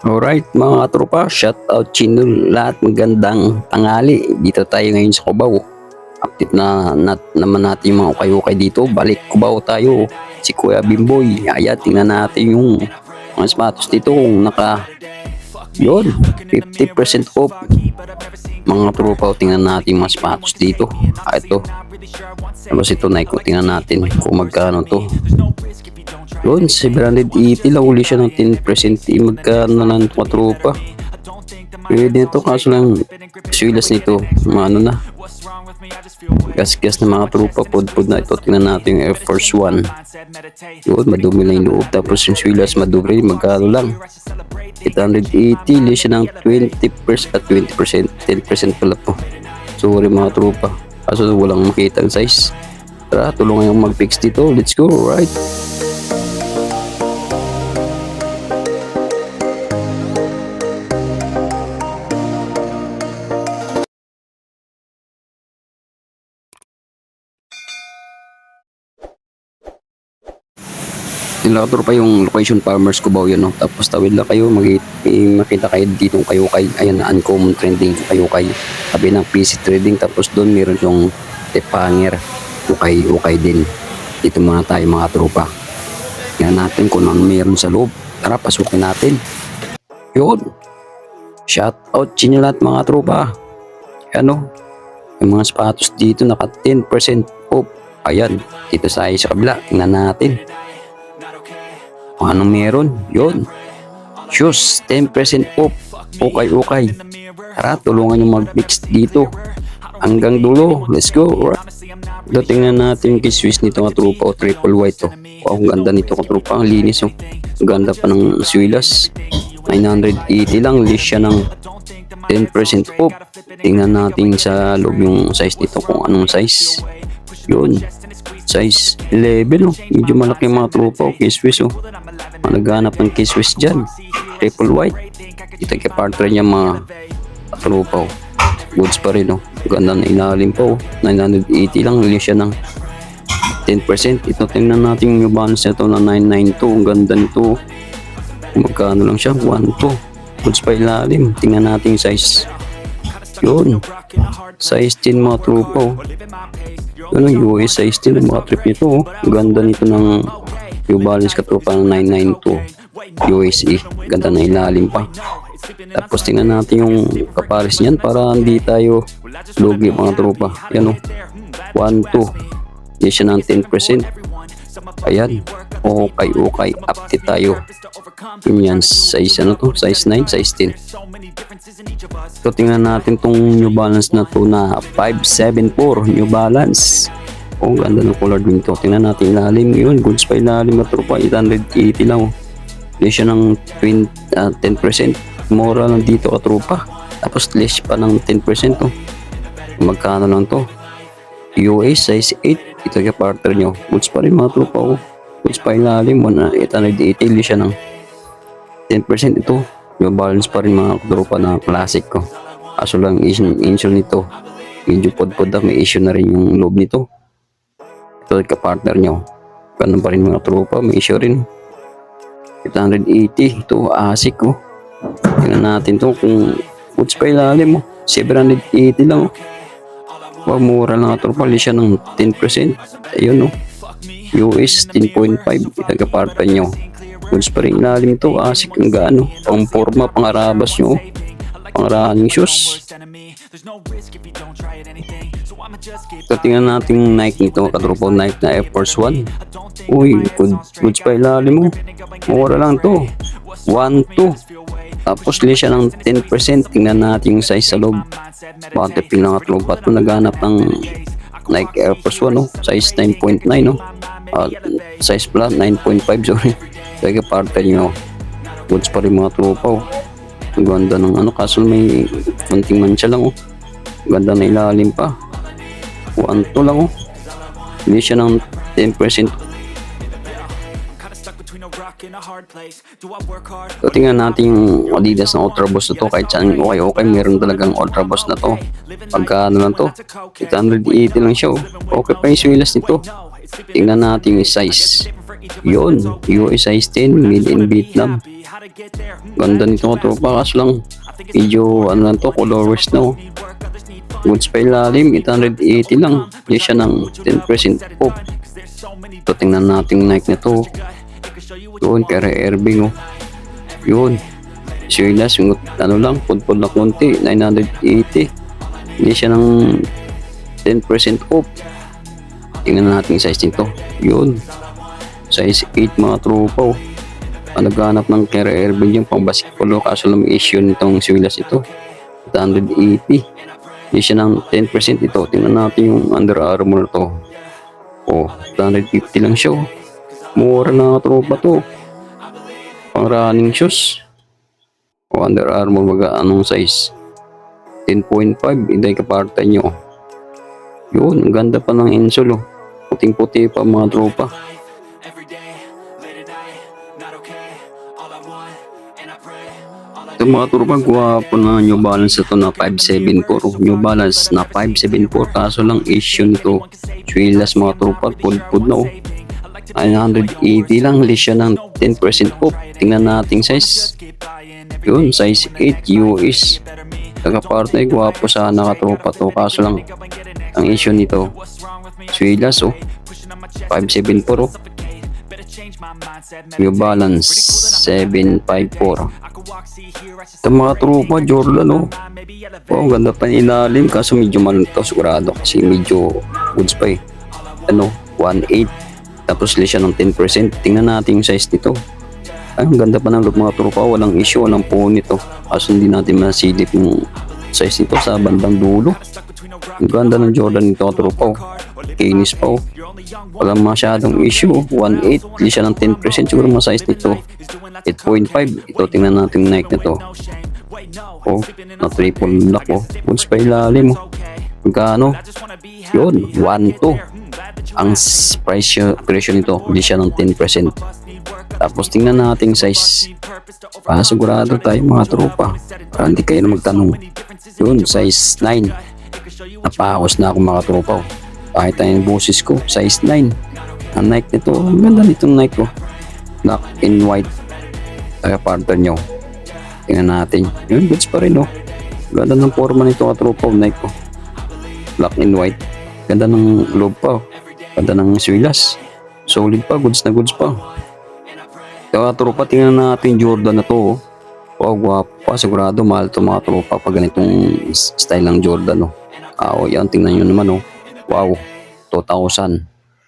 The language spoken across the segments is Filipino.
Alright mga tropa, shout out Chinul lahat magandang tangali. Dito tayo ngayon sa Cubao. Update na, nat, naman natin yung mga ukay-ukay dito. Balik Cubao tayo. Si Kuya Bimboy. Ayan, tingnan natin yung mga sapatos dito kung naka yun, 50% off. Mga tropa, tingnan natin yung mga sapatos dito. Ah, ito. Tapos ito, Nike, tingnan natin kung magkano to. Yun, 780 lang uli siya ng 10%. Eh, magkano lang ito tropa. Pwede nito, kaso lang, silas nito, mga ano na. Gas-gas na mga tropa, pod-pod na ito. Tingnan natin yung Air Force One. Yun, madumi lang yung loob. Tapos yung silas, madumi, magkano lang. 880, li siya ng 20% at 20%. 10% pala po. Sorry mga tropa. Kaso walang makita ang size. Tara, tulungan yung mag-fix dito. Let's go, right? Tinlakator pa yung location farmers Cubao yun, no? Tapos tawid lang kayo, mag makita kayo dito kayo kay ayan na uncommon trending kayo kay sabi ng PC trading tapos doon meron yung tepanger. Ukay ukay din. Dito muna tayo mga tropa. Yan natin kung ano meron sa loob. Tara pasukin natin. Yun. Shout out sa lahat mga tropa. Ano? Yung mga sapatos dito naka 10% off. Ayan dito sa sa kabila. Tingnan natin kung anong meron, yun. Shoes, 10% off. Okay, okay. Tara, tulungan yung mag-mix dito. Hanggang dulo. Let's go. Ito, tingnan natin yung kiswis nito nga trupa o triple white to. Wow, ang ganda nito ka trupa. Ang linis oh. Ang ganda pa ng swilas. 980 lang. List siya ng 10% off. Tingnan natin sa loob yung size nito kung anong size. Yun. Size 11 oh. Medyo malaki mga tropa oh. Kiswis oh. Naghanap ng kiswis dyan. Triple white. Kita kay partner niya mga tropa oh. Goods pa rin oh. Ganda na ilalim pa oh. 980 lang. Huli siya ng 10%. Ito tingnan natin yung balance nito na 992. Ang ganda nito. oh. Magkano lang siya? 1 to. Goods pa ilalim. Tingnan natin yung size. Yun. Size 10 mga tropa oh. Ano yung US size 10 yung mga trip nito oh. Ganda nito ng New Balance katropa ng 992 USA. Ganda na ilalim pa. Tapos tingnan natin yung kapares niyan para hindi tayo lugi mga tropa. Yan o. 1, 2. Hindi siya ng 10%. Ayan. Okay, okay. Update tayo. Yan. Size ano to? Size 9, size 10. So tingnan natin tong New Balance na to na 574 New Balance. Oh, ganda ng color green to. Tingnan natin ilalim. Yun, goods pa ilalim na tropa. 880 lang. oh. Hindi siya ng 20, ah, 10%. Mura lang dito ka tropa. Tapos less pa ng 10% oh. Magkano lang to? US size 8. Ito yung partner nyo. Goods pa rin mga tropa oh. Goods pa ilalim. 880 hindi siya ng 10% ito. Balance pa rin mga tropa na classic ko. Kaso lang issue, nito. Medyo pod-pod na may issue na rin yung loob nito ito ka-partner nyo. Ganun pa rin mga tropa, may issue rin. 880, ito asik. Oh. Tingnan natin to kung goods pa ilalim mo. 780 lang oh. Wow, mura lang tropa, siya ng 10%. Ayun oh. US 10.5, ito ka-partner nyo. Goods pa rin ilalim to, asik ang gaano. Pang forma, pang arabas nyo. oh. Pang running shoes. So, tingnan natin yung Nike nito, katropa Nike na Air Force One. Uy, good, goods pa ilalim mo. Mura lang to. 1, 2. Tapos li siya ng 10%. Tingnan natin yung size sa loob. Bakit pilang at loob. Ba't naghanap ng Nike Air Force One, no? Size 9.9, no? Ah, size pala, 9.5, sorry. Kaya parte nyo. Goods pa rin mga tropa, oh. Ang ganda ng ano, kaso may konting mancha lang, oh. Ganda na ilalim pa. 1 to lang oh. Hindi siya ng 10%. So, tingnan natin yung Adidas na Ultra Boost na to. Kahit saan okay okay, meron talagang Ultra Boost na to. Pagka ano lang to, 880 lang siya oh. Okay pa yung swilas nito. Tingnan natin yung size. Yun, US size 10, made in Vietnam. Ganda nito mga tropa, kaso lang, medyo ano lang to, colorless na oh. Goods pa ilalim, 880 lang. Hindi siya ng 10% off. Ito, tingnan natin Nike na to. Yun, kaya Irving oh. Yun. Silas, yung ano lang, pudpud na konti, 980. Hindi siya ng 10% off. Tingnan natin yung size nito. Yun. Size 8 mga tropa oh. Naghanap ng Kera Irving yung pang basketball oh. Kaso lang issue nitong silas ito. 880. Hindi siya ng 10% ito. Tingnan natin yung Under Armour to. Oh, 150 lang siya oh. Mura na tropa to. Pang running shoes. O Under Armour maga anong size? 10.5 inday kaparta nyo. Yun, ganda pa ng insole oh. Puting puti pa mga tropa. Ito mga tropa, guwapo na New Balance ito na 574. New Balance na 574 kaso lang issue nito. Chwilas mga tropa, pud-pud na oh. 980 lang, list siya ng 10% off. Tingnan natin size. Yun, size 8 US. Taga-partner, gwapo sana katropa to. Kaso lang, ang issue nito, Swilas oh. 574 oh. New Balance 754. Ito mga tropa, Jordan oh. Oh, ang ganda pa ng ilalim kaso medyo man to sigurado kasi medyo goods pa eh. Ano, 1.8 tapos less siya ng 10%. Tingnan natin yung size nito. Ay, ang ganda pa ng look mga tropa. Walang issue, walang punit to. Kaso hindi natin masilip yung size nito sa bandang dulo. Ang ganda ng Jordan nito tropa. Kinis pa oh. Walang masyadong issue. 1.8. Less siya ng 10%. Siguro mga size nito. 8.5. Ito, tingnan natin yung Nike na to. Oh, na triple lock oh. Goods pa ilalim oh. Magkano? Yun, 1.2 ang presyo, presyo nito, hindi siya ng 10%. Tapos tingnan natin size. Para sigurado tayo mga tropa. Para hindi kayo na magtanong. Yun, size 9. Napahos na ako mga tropa. oh. Kahit yung boses ko, size 9. Ang Nike nito, ang ganda nitong Nike ko. Black and white. Kaya partner nyo. Tingnan natin. Yun, goods pa rin oh. Ganda ng forma nito mga tropa, oh, Nike ko. Black and white. Ganda ng loob pa. oh. Ganda ng swilas. Solid pa, goods na goods pa. Kaya tropa, tingnan natin Jordan na to. oh. Wow, gwapo pa. Sigurado mahal to mga tropa pag ganitong style ng Jordan. Oh. Ah, oh, yan, tingnan nyo naman. Oh. Wow, 2,000.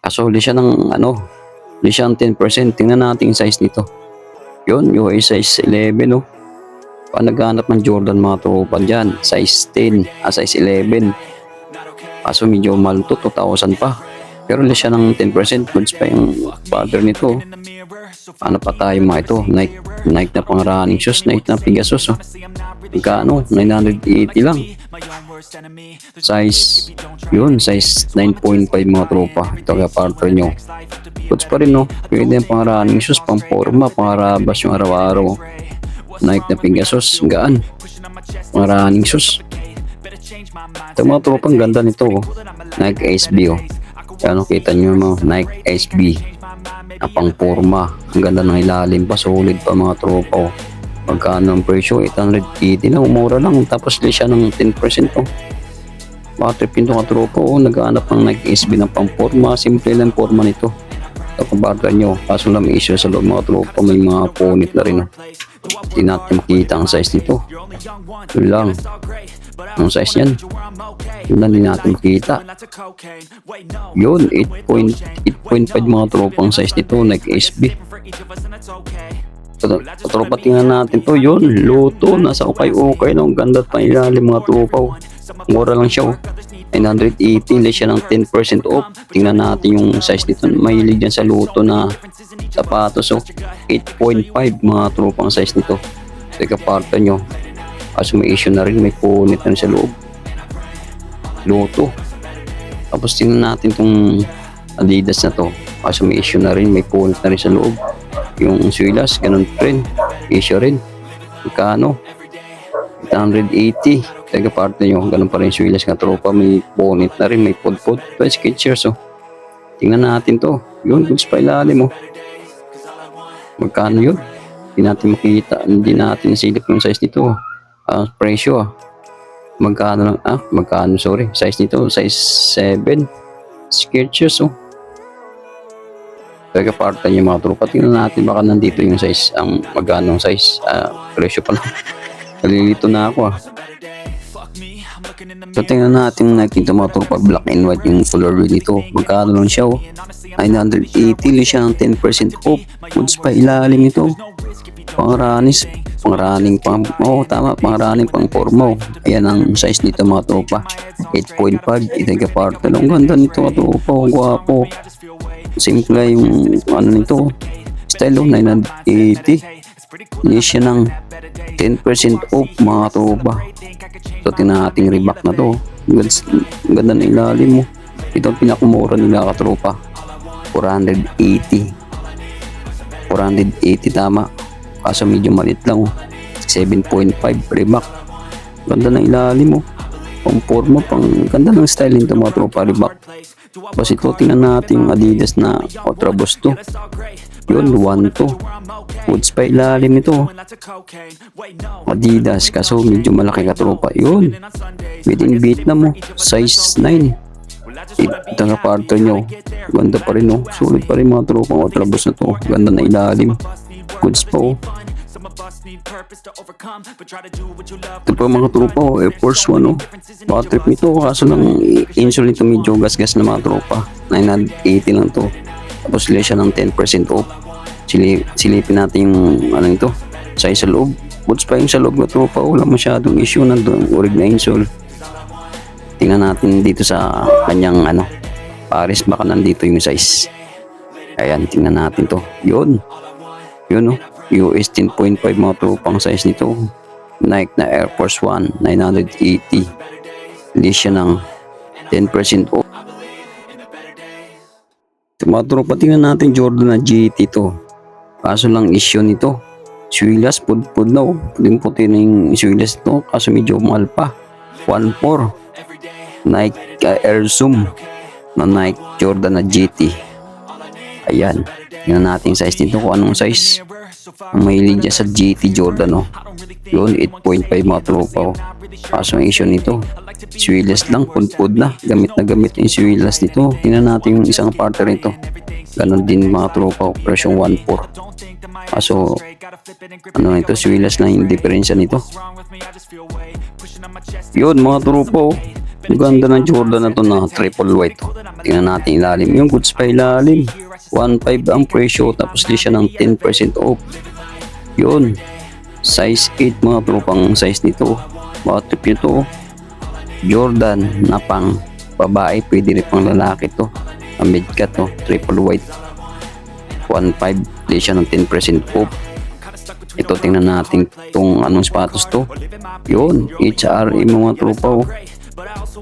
Kaso huli siya ng ano, huli siya ng 10%. Tingnan natin yung size nito. Yun, yung size 11. Oh. Pa naghanap ng Jordan mga tropa dyan. Size 10, ah, size 11. Kaso medyo mahal to, 2,000 pa. Pero less siya ng 10%, goods pa yung father nito. Ano pa tayo mga ito? Nike, Nike na pang running shoes, Nike na Pegasus. Oh. Magkano? 980 lang. Size, yun, size 9.5 mga tropa. Ito kaya partner nyo. Goods pa rin no. Pwede yung pang running shoes, pang forma, pang harabas yung araw-araw. Nike na Pegasus, gaan. Pang running shoes. Ito mga tropa, ang ganda nito. Oh. Nike SB oh. Ano kita nyo mo, Nike SB. Na pang forma. Ang ganda ng ilalim pa, solid pa mga tropa. Oh. Magkano ang presyo? 880 lang, umura lang. Tapos di siya ng 10% oh. Trip yung mga tropa oh. Naghahanap ng Nike SB ng pang forma. Simple lang forma nito. Ito kabata nyo. Kaso lang may issue sa loob mga tropa. May mga punit na rin oh. Hindi natin makita ang size nito. Yun lang. Ang size niyan. Yun lang din natin makita. Yun, 8.8.5 mga tropang size nito, like SB. So, tropa tingnan natin to, yun, luto, nasa ukay-ukay, no? Ang ganda pa ilalim mga oh. Mura lang siya, oh. 980, less siya ng 10% off. Tingnan natin yung size nito. Mahilig yan sa luto na sapatos, oh. 8.5 mga tropang size nito. Teka, parta nyo. Kaso may issue na rin, may punit na sa loob. Luto. Tapos tingnan natin tong Adidas na to. Kaso may issue na rin, may punit na rin sa loob. Yung Swilas, ganun rin. Issue rin. Magkano? 880. Teka parte nyo, ganun pa rin Swilas nga tropa. May punit na rin, may pod-pod. Ito yung Skechers oh. Tingnan natin to. Yun, goods pa ilalim oh. Magkano yun? Hindi natin makita. Hindi natin nasilip yung size nito. Ah, presyo ah. Magkano lang? Ah, magkano? Sorry. Size nito, size 7. Sketches oh. Teka, partan yung mga tropa. Tingnan natin baka nandito yung size. Ang magkano ang size. Ah, presyo pa lang. Nalilito na ako ah. So, tingnan natin nakita mga tropa. Black and white yung color nito. Magkano lang siya oh. 980 lang siya ng 10% off. Goods pa ilalim ito. Pang-ranis. Pang-running pang... Oo, oh, tama. Pang-running pang forma. oh. Ayan ang size nito mga tropa. 8.5. Ito part lang. Ang ganda nito mga tropa. Ang gwapo. Simple yung ano nito. Style oh, 980. Hindi siya ng 10% off mga tropa. So, tingnan natin reback na to. Ganda- ng ilalim mo. Ito ang pinakamura nila katropa. 480. 480 tama. Kaso medyo malit lang oh. 7.5 reback. Ganda ng ilalim mo. Pang forma, pang ganda ng style nito mga tropa reback. Tapos ito tingnan natin yung Adidas na Ultra Boost to. Yun, 1 to. Woods pa ilalim ito. Adidas, kaso medyo malaki ka tropa. Yun. Within Vietnam mo. Size 9. Ito na partner nyo. Ganda pa rin oh. Sulit pa rin mga tropang Ultra Boost na to. Ganda na ilalim. Goods pa oh. Ito pa mga tropa oh. Air Force 1 oh. Baka trip nito. Kaso lang insole nito medyo gas-gas na mga tropa. 980 lang to. Tapos sila siya ng 10% off. Sili, silipin natin yung ano nito. Size sa loob. Goods pa yung sa loob na tropa. Wala masyadong issue. Nandun orig na insole. Tingnan natin dito sa kanyang ano. Paris baka nandito yung size. Ayan, tingnan natin to. Yun. Yun oh. US 10.5 mga tropang size nito. Nike na Air Force 1 980. Hindi siya ng 10% off. Ito, mga tingnan natin Jordan na GT to. Kaso lang issue nito. Swilas, pud-pud na oh. Puting puti na yung swilas to. Kaso medyo mahal pa. 1.4. Nike uh, Air Zoom na Nike Jordan na GT. Ayan. Tingnan natin size nito kung anong size. Ang mahilig dyan sa GT Jordan oh. Yun, 8.5 mga tropa oh. Kaso ang issue nito. Swilas lang, pud-pud na. Gamit na gamit yung swilas nito. Tingnan natin yung isang partner nito. Ganon din mga tropa oh. Presyong 1.4. Kaso, ano na ito, swilas na yung diferensya nito. Yun mga tropa oh. Ang ganda ng Jordan na to na triple white. oh. Tingnan natin ilalim. Yung goods pa ilalim. 1.5 ang presyo tapos di siya ng 10% off. Yun. Size 8 mga tropang size nito. Mga trip oh. Jordan na pang babae. Pwede rin pang lalaki to. Ang midcat to. Triple white. 1.5 di siya ng 10% off. Ito tingnan natin tong anong sapatos to. Yun. HRE mga tropa oh.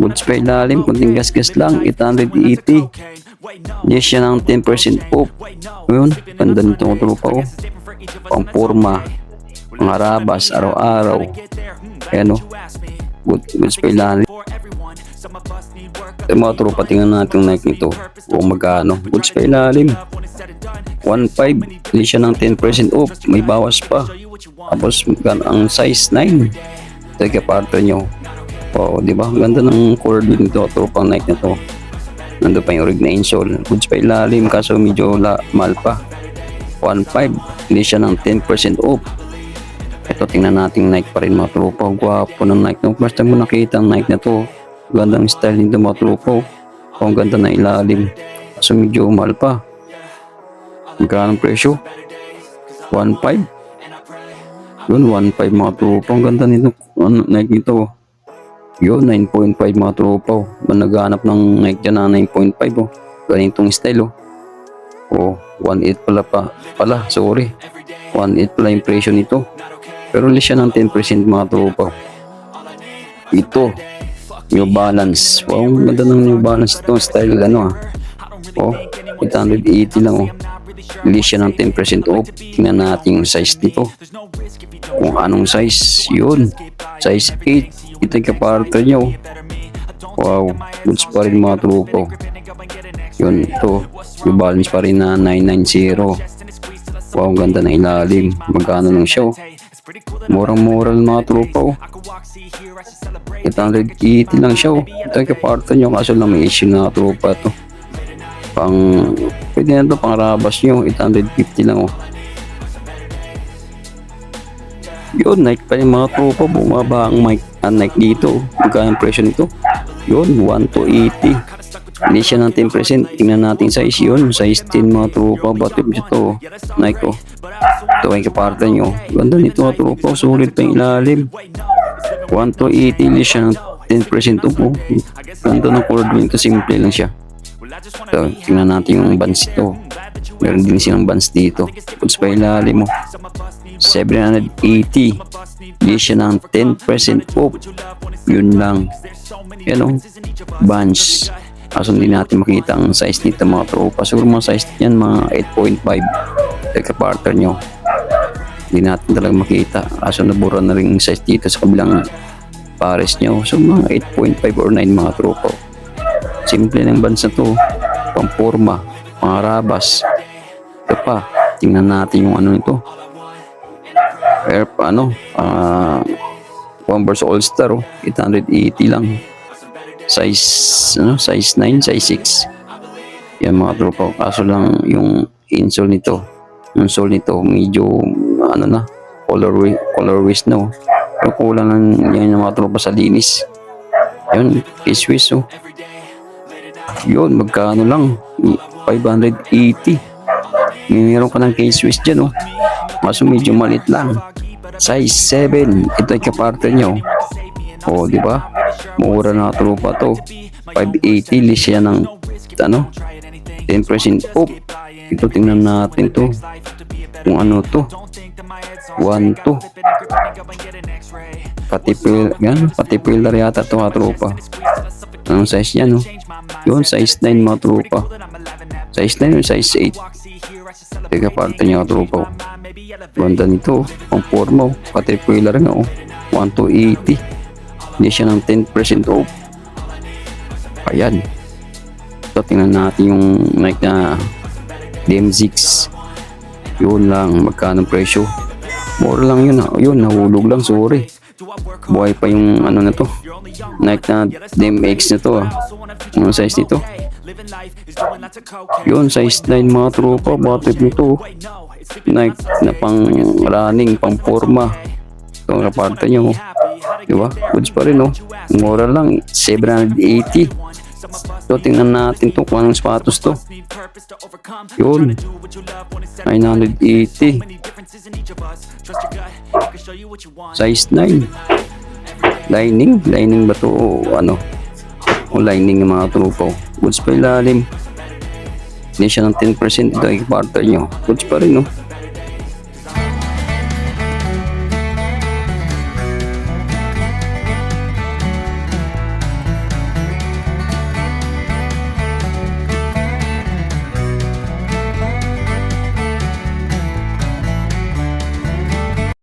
Goods pa ilalim, kunting gas-gas lang, 880. Yes, siya ng 10% off. Yun, ganda nito ko tropa ko. Pang forma, mga rabas, araw-araw. Ayan o. Good, pa ilalim. Ito mga tropa, tingnan natin yung Nike nito. Kung magkano. Goods pa ilalim. 1.5. Hindi siya ng 10% off. May bawas pa. Tapos magkano ang size 9. Teka, partner nyo. Oo, di ba? Ganda ng cord nito, tropang Nike na to. Nandun pa yung rig na insole. Goods pa ilalim, kaso medyo la, mahal pa. 1.5. Hindi siya ng 10% off. Ito, tingnan natin Nike pa rin mga tropa. Gwapo ng Nike. Nung first time mo nakita ang Nike na to, gandang style nito mga tropa. Oh, ang ganda na ilalim. Kaso medyo mahal pa. Magkano presyo? 1.5. Yun, 1.5 mga tropa. Ang ganda nito. Ano, Nike nito. Yun, 9.5 mga tropa. Oh. Ba naghahanap ng Nike dyan na 9.5 oh. Ganitong style oh. Oh, 1.8 pala pa. Pala, sorry. 1.8 pala yung presyo nito. Pero less siya ng 10% mga tropa. Ito, New Balance. Wow, ganda ng New Balance ito. Style ano ah. Oh, 880 lang oh. Less siya ng 10% off. Tingnan natin yung size nito. Kung anong size. Yun. Size 8. Ito yung kapartner niya oh. Wow, goods pa rin mga tropa. oh. Yun, ito. Yung balance pa rin na 990. Wow, ang ganda ng ilalim. Magkano siya, oh. Murang-mura lang mga tropa, oh. 880 lang siya, oh. Ito yung kaparto nyo, kaso lang may issue na tropa to. Pang, pwede na to, pang rabas nyo, 850 lang, oh. Yun, Nike pa yung mga tropa, bumaba ang mic, ang Nike dito. oh. Magkano ang presyo nito? Yun, 1 to 80. Hindi siya ng 10%. Tingnan natin size yun. Size 10 mga tropa. Batip siya to. Nike oh. Ito ay kaparta nyo. Ganda nito mga tropa. Sulit pa yung ilalim. 1 to 80. Hindi siya ng 10% upo. Ganda ng color nito. Simple lang siya. Ito, tingnan natin yung bands ito. Meron din silang bands dito. Puts pa ilalim mo. 780. Hindi siya ng 10% off. Yun lang. Yan o. Bunch. Kaso hindi natin makita ang size nito mga tropa. Siguro mga size yan mga 8.5. Teka-partner nyo. Hindi natin talaga makita. Kaso nabura na rin yung size dito sa kabilang pares nyo. So mga 8.5 or 9 mga tropa. Simple lang bands na to. Pamporma. Mga rabas. Ito pa. Tingnan natin yung ano nito. Air, ano, ah, Converse All-Star, oh, 880 lang. Size, ano, size 9, size 6. Yan mga tropa. Kaso lang yung insole nito, yung sole nito, medyo, ano na, colorway, colorways na, oh. Pero kulang lang yan yung mga tropa sa linis. Yun, K-Swiss, oh. Yun, magkano lang? 580. May meron ka ng K-Swiss dyan, oh. Kaso medyo malit lang. Size 7. Ito ay kaparte nyo. O, di ba? Mura na tropa to. 580. List siya ng, ano, 10% off. Ito, tingnan natin to. Kung ano to. 1 to. Pati yan, pati pillar yata to mga tropa. Anong size yan, no? Yun, size 9 mga tropa. Size 9 or size 8? Teka, parte niya mga tropa. oh. Ganda nito, oh. ang forma, oh. pati pillar nga, oh. 1 to 80. Hindi siya ng 10% off. Ayan. So, tingnan natin yung Nike na DM6. Yun lang, magkano presyo. Mura lang yun, ah. yun, nahulog lang, sorry. Buhay pa yung ano na to. Nike na DMX na to ah. Ano size nito? Yun, size 9 mga tropa. Batip nito. oh. Nike na pang running, pang forma. Ito ang kaparte nyo. Diba? Goods pa rin oh. Mura lang. 780. So, tingnan natin to kung anong sapatos to. Yun. 980. Size 9. Lining. Lining ba to o ano? O lining ng mga trupo. Goods pa ilalim. Hindi siya ng 10% ito ay partner nyo. Goods pa rin no.